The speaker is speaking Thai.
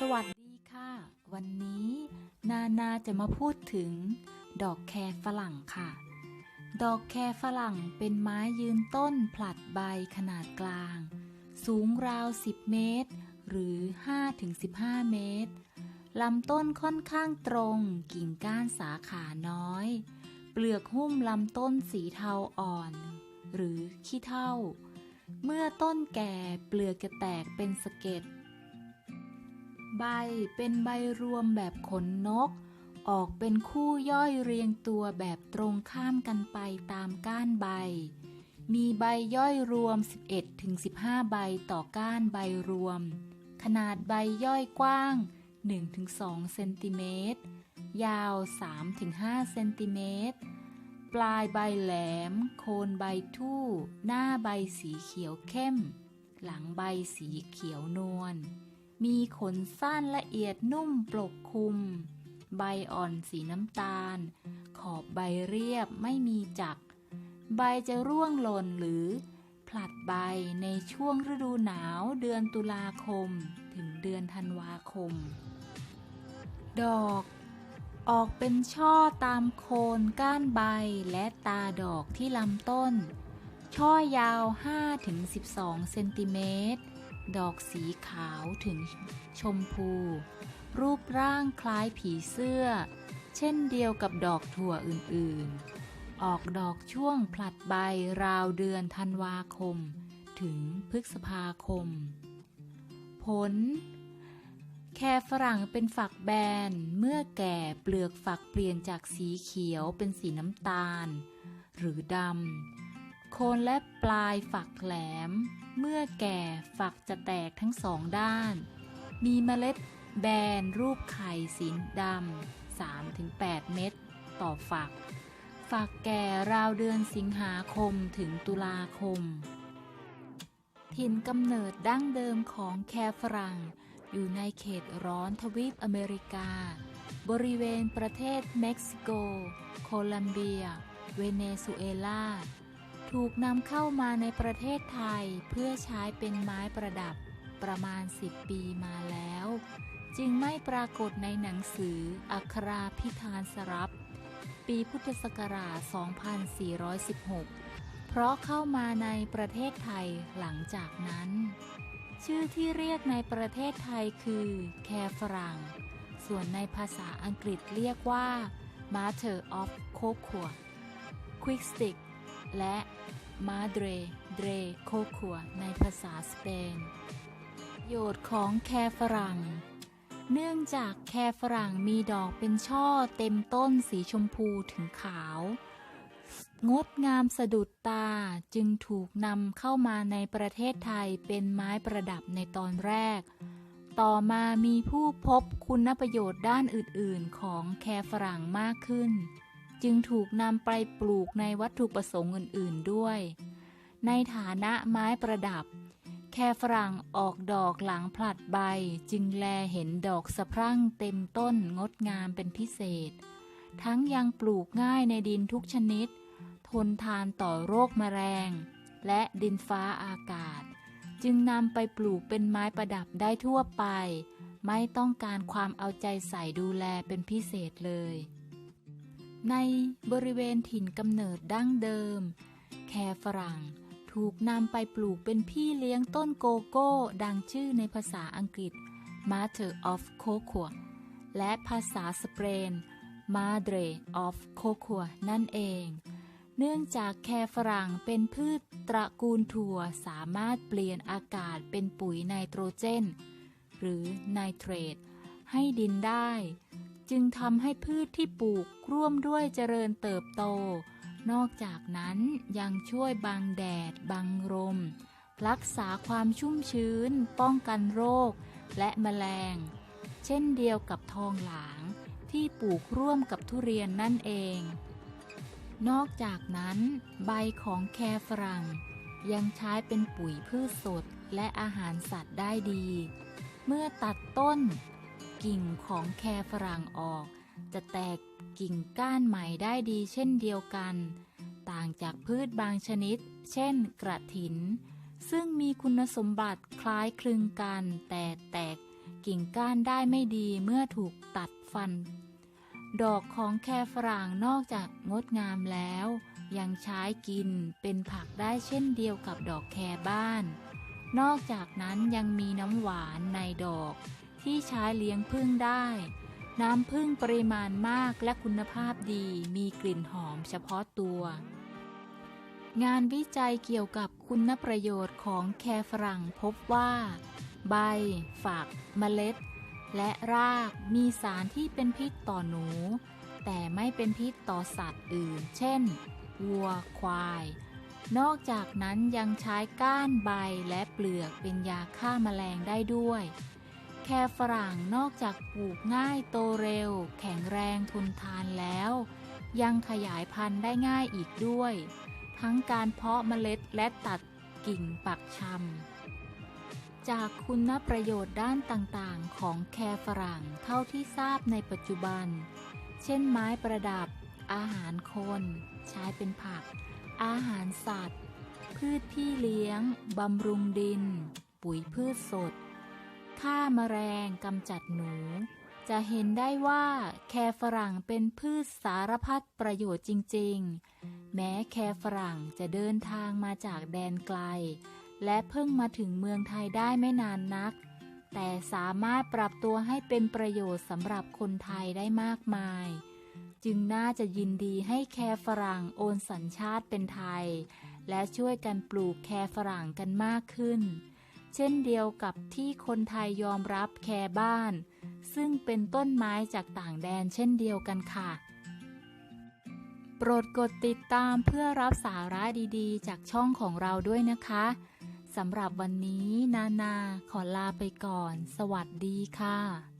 สวัสดีค่ะ วันนี้นานาจะมาพูดถึง ดอกแครฝรั่งค่ะ ดอกแครฝรั่งเป็นไม้ยืนต้นผลัดใบขนาดกลาง สูงราว 10 เมตร หรือ 5-15 เมตรลำต้นค่อนข้างตรงกิ่งก้านสาขาน้อย เปลือกหุ้มลำต้นสีเทาอ่อน หรือขี้เถ้าเมื่อต้นแก่เปลือกจะแตกเป็นสะเก็ด ใบเป็นใบรวมแบบขนนก ออกเป็นคู่ย่อยเรียงตัวแบบตรงข้ามกันไปตามก้านใบ มีใบย่อยรวม 11-15 ใบต่อก้านใบรวม ขนาดใบย่อยกว้าง 1-2 เซนติเมตร ยาว 3-5 เซนติเมตร ปลายใบแหลม โคนใบทู่ หน้าใบสีเขียวเข้ม หลังใบสีเขียวนวล มีขนสั้นละเอียดนุ่มปกคลุม ใบอ่อนสีน้ำตาล ขอบใบเรียบไม่มีจัก ใบจะร่วงหล่นหรือผลัดใบในช่วงฤดูหนาวเดือนตุลาคม ถึงเดือนธันวาคม ดอก ออกเป็นช่อตามโคนก้านใบและตาดอกที่ลำต้น ช่อยาว 5-12 เซนติเมตร ดอกสีขาวถึงชมพู รูปร่างคล้ายผีเสื้อ เช่นเดียวกับดอกถั่วอื่นๆ ออกดอกช่วงผลัดใบราวเดือนธันวาคม ถึงพฤษภาคม ผล แครฝรั่งเป็นฝักแบน เมื่อแก่เปลือกฝักเปลี่ยนจากสีเขียวเป็นสีน้ำตาล หรือดำ โคนและปลายฝักแหลม เมื่อแก่ฝักจะแตกทั้งสองด้าน มีเมล็ดแบนรูปไข่สีดำ 3-8 เม็ดต่อฝัก ฝักแก่ราวเดือนสิงหาคมถึงตุลาคม ถิ่นกำเนิดดั้งเดิมของแครฝรั่ง อยู่ในเขตร้อนทวีปอเมริกา บริเวณประเทศเม็กซิโก โคลัมเบีย เวเนซุเอลา ถูกนำเข้ามาในประเทศไทยเพื่อใช้เป็นไม้ประดับประมาณ 10 ปีมาแล้ว จึงไม่ปรากฏในหนังสืออัคราพิธานสรับ ปีพุทธศักราช 2416 เพราะเข้ามาในประเทศไทยหลังจากนั้น ชื่อที่เรียกในประเทศไทยคือ แครฝรั่ง ส่วนในภาษาอังกฤษเรียกว่า Master of Cocoa Quick Stick และ Madre de Cocoa ในภาษาสเปนประโยชน์ของแคฝรั่ง เนื่องจากแคฝรั่งมีดอกเป็นช่อเต็มต้นสีชมพูถึงขาว งดงามสะดุดตาจึงถูกนำเข้ามาในประเทศไทยเป็นไม้ประดับในตอนแรก ต่อมามีผู้พบคุณประโยชน์ด้านอื่นๆ ของแคฝรั่งมากขึ้น จึงถูกนำไปปลูกในวัตถุประสงค์อื่น ๆด้วย ในฐานะไม้ประดับ แครฝรั่งออกดอกหลังผลัดใบจึงแลเห็นดอกสะพรั่งเต็มต้นงดงามเป็นพิเศษ ทั้งยังปลูกง่ายในดินทุกชนิด ทนทานต่อโรคแมลง และดินฟ้าอากาศ จึงนำไปปลูกเป็นไม้ประดับได้ทั่วไป ไม่ต้องการความเอาใจใส่ดูแลเป็นพิเศษเลย ในบริเวณถิ่นกำเนิดดั้งเดิม แครฝรั่งถูกนำไปปลูกเป็นพี่เลี้ยงต้นโกโก้ดังชื่อในภาษาอังกฤษ Mother of Cocoa และภาษาสเปน Madre of Cocoa นั่นเอง เนื่องจากแครฝรั่งเป็นพืชตระกูลถั่วสามารถเปลี่ยนอากาศเป็นปุ๋ยไนโตรเจน หรือไนเตรตให้ดินได้ จึงทำให้พืชที่ปลูกร่วมด้วยเจริญเติบโต นอกจากนั้นยังช่วยบังแดด บังลมรักษาความชุ่มชื้น ป้องกันโรค และแมลง เช่นเดียวกับทองหลางที่ปลูกร่วมกับทุเรียนนั่นเอง นอกจากนั้น ใบของแครฝรั่ง ยังใช้เป็นปุ๋ยพืชสดและอาหารสัตว์ได้ดี เมื่อตัดต้น กิ่งของแครฝรั่งออก จะแตกกิ่งก้านใหม่ได้ดีเช่นเดียวกัน ต่างจากพืชบางชนิด เช่นกระถิน ซึ่งมีคุณสมบัติคล้ายคลึงกัน แต่แตกกิ่งก้านได้ไม่ดีเมื่อถูกตัดฟัน ดอกของแคฝรั่งนอกจากงดงามแล้ว ยังใช้กินเป็นผักได้เช่นเดียวกับดอกแคบ้าน นอกจากนั้นยังมีน้ำหวานในดอก ที่ใช้เลี้ยงผึ้งได้ น้ำผึ้งปริมาณมากและคุณภาพดีมีกลิ่นหอมเฉพาะตัว งานวิจัยเกี่ยวกับคุณประโยชน์ของแคฝรั่งพบว่า ใบ ฝัก เมล็ด และรากมีสารที่เป็นพิษต่อหนู แต่ไม่เป็นพิษต่อสัตว์อื่น เช่น วัว ควายนอกจากนั้นยังใช้ก้านใบและเปลือกเป็นยาฆ่าแมลงได้ด้วย แคฝรั่งนอกจากปลูกง่ายโตเร็ว แข็งแรงทนทานแล้ว ยังขยายพันธุ์ได้ง่ายอีกด้วย ทั้งการเพาะเมล็ดและตัดกิ่งปักชำจากคุณประโยชน์ด้านต่างๆ ของแคฝรั่งเท่าที่ทราบในปัจจุบัน เช่นไม้ประดับ อาหารคน ใช้เป็นผัก อาหารสัตว์ พืชพี่เลี้ยง บำรุงดิน ปุ๋ยพืชสด ฆ่าแมลงกำจัดหนู จะเห็นได้ว่าแคฝรั่งเป็นพืชสารพัดประโยชน์จริง ๆ แม้แคฝรั่งจะเดินทางมาจากแดนไกล และเพิ่งมาถึงเมืองไทยได้ไม่นานนัก แต่สามารถปรับตัวให้เป็นประโยชน์สำหรับคนไทยได้มากมาย จึงน่าจะยินดีให้แคฝรั่งโอนสัญชาติเป็นไทย และช่วยกันปลูกแคฝรั่งกันมากขึ้น เช่นเดียวกับที่คนไทยยอมรับแคบ้าน ซึ่งเป็นต้นไม้จากต่างแดนเช่นเดียวกันค่ะ โปรดกดติดตามเพื่อรับสาระดีๆ จากช่องของเราด้วยนะคะสำหรับวันนี้นานาขอลาไปก่อน สวัสดีค่ะ